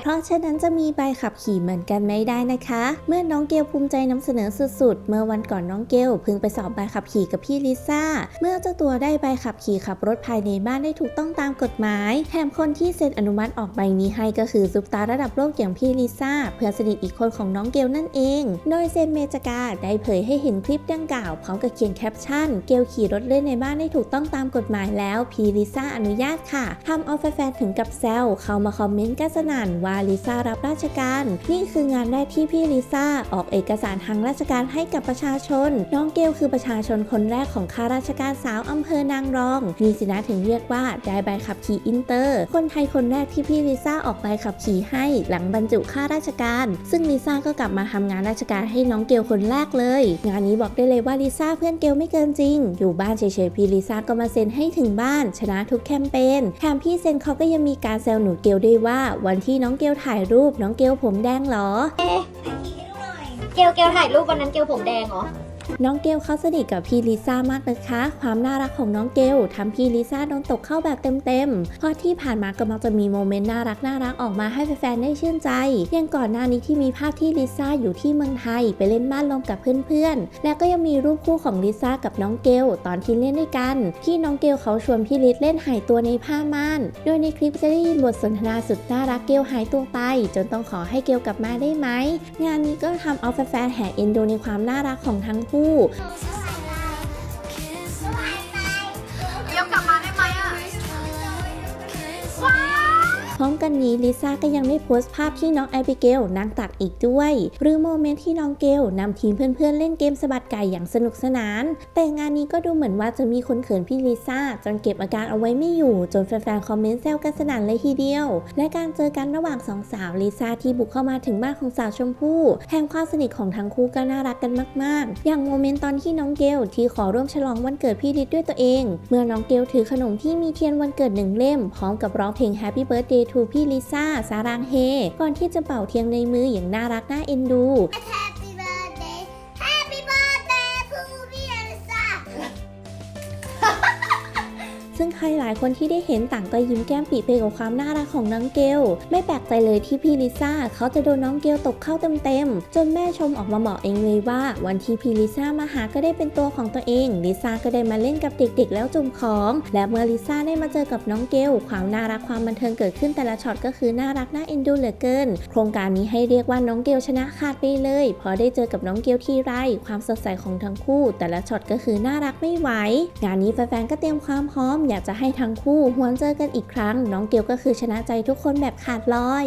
เพราะฉะนั้นจะมีใบขับขี่เหมือนกันไม่ได้นะคะ เมื่อน้องเกลภูมิใจนำเสนอสุดๆ เมื่อวันก่อนน้องเกลเพิ่งไปสอบใบขับขี่กับพี่ลิซ่า เมื่อเจ้าตัวได้ใบขับขี่ขับรถภายในบ้านได้ถูกต้องตามกฎหมาย แถมคนที่เซ็นอนุมัติออกใบนี้ให้ก็คือซุปตาระดับโลกอย่างพี่ลิซ่า เพื่อนสนิทอีกคนของน้องเกลนั่นเอง โดยเซนเมจกาได้เผยให้เห็นคลิปดังกล่าวพร้อมกับเขียนแคปชั่น เกลขี่รถเล่นในบ้านได้ถูกต้องตามกฎหมายแล้วพี่ลิซ่าอนุญาตค่ะทำเอาแฟนๆถึงกับแซวเข้ามาคอมเมนต์กันสนั่นว่าลิซ่ารับราชการ นี่คืองานแรกที่พี่ลิซ่าออกเอกสารทางราชการให้กับประชาชน น้องเกลคือประชาชนคนแรกของข้าราชการสาวอำเภอนางรองมีสินะถึงเรียกว่าได้ใบขับขี่อินเตอร์ คนไทยคนแรกที่พี่ลิซ่าออกใบขับขี่ให้หลังบรรจุข้าราชการ ซึ่งลิซ่าก็กลับมาทำงานราชการให้น้องเกลคนแรกเลย งานนี้บอกได้เลยว่าลิซ่าเพื่อนเกลไม่เกินจริง อยู่บ้านเฉยๆพี่ลิซ่าก็มาเซ็นให้ถึงบ้าน ชนะทุกแคมเปญแถมพี่เซ็นเขาก็ยังมีการแซวหนูเกลด้วยว่าวันที่น้องเกลถ่ายรูปน้องเกลผมแดงเหรอ เกลเกลถ่ายรูปวันนั้นเกลผมแดงเหรอ น้องเกลเขาสนิทกับพี่ลิซ่ามากนะคะ ความน่ารักของน้องเกลทำพี่ลิซ่าโดนตกเข้าแบบเต็มๆ เพราะที่ผ่านมาก็มักจะมีโมเมนต์น่ารักน่ารักออกมาให้แฟนๆได้ชื่นใจ อย่างก่อนหน้านี้ที่มีภาพที่ลิซ่าอยู่ที่เมืองไทย ไปเล่นบ้านลมกับเพื่อนๆ แล้วก็ยังมีรูปคู่ของลิซ่ากับน้องเกลตอนที่เล่นด้วยกัน ที่น้องเกลเขาชวนพี่ลิซเล่นหายตัวในผ้าม่าน โดยในคลิปจะได้ยินบทสนทนาสุดน่ารักเกลหายตัวไป จนต้องขอให้เกลกลับมาได้ไหม งานนี้ก็ทำเอาแฟนๆแห่เอ็นดูในความน่ารักของทั้งคู่เกลกลับมา พร้อมกันนี้ลิซ่าก็ยังได้โพสต์ภาพที่น้องแอบิเกลนั่งตักอีกด้วย หรือโมเมนต์ที่น้องเกลนำทีมเพื่อนๆเล่นเกมสะบัดไก่อย่างสนุกสนาน แต่งานนี้ก็ดูเหมือนว่าจะมีคนเขินพี่ลิซ่าจนเก็บอาการเอาไว้ไม่อยู่จนแฟนๆคอมเมนต์แซวกันสนั่นเลยทีเดียว และการเจอกันระหว่างสองสาวลิซ่าที่บุกเข้ามาถึงบ้านของสาวชมพู่แถมความสนิทของทั้งคู่ก็น่ารักกันมาก ๆ อย่างโมเมนต์ตอนที่น้องเกลที่ขอร่วมฉลองวันเกิดพี่ลิศด้วยตัวเอง เมื่อน้องเกลถือขนมที่มีเทียนวันเกิดหนึ่งเล่มพร้อมกับร้องเพลง Happy Birthday to พี่ลิซ่าสารางเฮ ก่อนที่จะเป่าเทียนในมืออย่างน่ารักน่าเอ็นดู Happy birthday Happy birthday to พี่อลิซาซึ่งใครหลายคนที่ได้เห็นต่างก็ยิ้มแก้มปีไปกับความน่ารักของน้องเกล ไม่แปลกใจเลยที่พี่ลิซ่าเขาจะโดนน้องเกลตกเข้าเต็มๆ จนแม่ชมออกมาบอกเองเลยว่า วันที่พี่ลิซ่ามาหาก็ได้เป็นตัวของตัวเอง ลิซ่าก็ได้มาเล่นกับเด็กๆ แล้วจุ่มของ และเมื่อลิซ่าได้มาเจอกับน้องเกล ความน่ารักความบันเทิงเกิดขึ้นแต่ละช็อตก็คือน่ารักน่าเอ็นดูเหลือเกิน โครงการนี้ให้เรียกว่าน้องเกลชนะขาดไปเลยพอได้เจอกับน้องเกลที่ไร ความสดใสของทั้งคู่ แต่ละช็อตก็คือน่ารักไม่ไหว งานนี้แฟนๆก็เตรียมความพร้อมอยากจะให้ทั้งคู่หวนเจอกันอีกครั้ง น้องเกลก็คือชนะใจทุกคนแบบขาดลอย